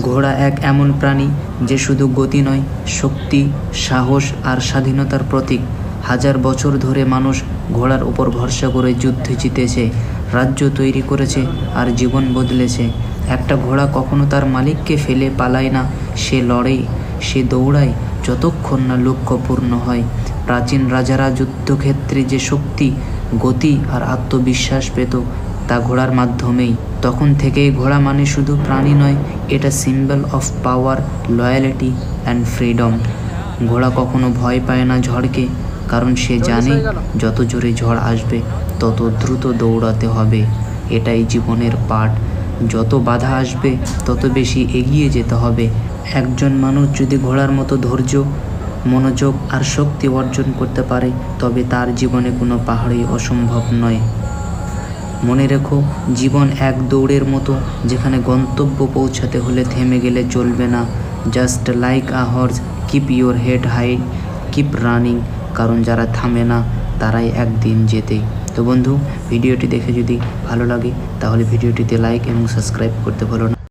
ঘোড়া এক এমন প্রাণী যে শুধু গতি নয়, শক্তি, সাহস আর স্বাধীনতার প্রতীক। হাজার বছর ধরে মানুষ ঘোড়ার উপর ভরসা করে যুদ্ধ জিতেছে, রাজ্য তৈরি করেছে আর জীবন বদলেছে। একটা ঘোড়া কখনো তার মালিককে ফেলে পালায় না, সে লড়ে, সে দৌড়ায় যতক্ষণ না লক্ষ্য পূর্ণ হয়। প্রাচীন রাজারা যুদ্ধক্ষেত্রে যে শক্তি, গতি আর আত্মবিশ্বাস পেত তা ঘোড়ার মাধ্যমেই। তখন থেকেই ঘোড়া মানে শুধু প্রাণী নয়, এটা symbol of power loyalty and freedom ঘোড়া কখনো ভয় পায় না ঝড়কে, কারণ সে জানে যত জোরে ঝড় আসবে, তত দ্রুত দৌড়াতে হবে। এটাই জীবনের পাঠ। যত বাধা আসবে, তত বেশি এগিয়ে যেতে হবে। একজন মানুষ যদি ঘোড়ার মতো ধৈর্য, মনোযোগ আর শক্তি অর্জন করতে পারে, তবে তার জীবনে কোনো পাহাড়ই অসম্ভব নয়। মনে রেখো, জীবন এক দৌড়ের মতো যেখানে গন্তব্য পৌঁছাতে হলে থেমে গেলে চলবে না। Just like a horse keep your head high keep running কারণ যারা থামে না, তারাই একদিন যেতে তো বন্ধু, ভিডিওটি দেখে যদি ভালো লাগে, তাহলে ভিডিওটিতে লাইক এবং সাবস্ক্রাইব করতে ভুলো না।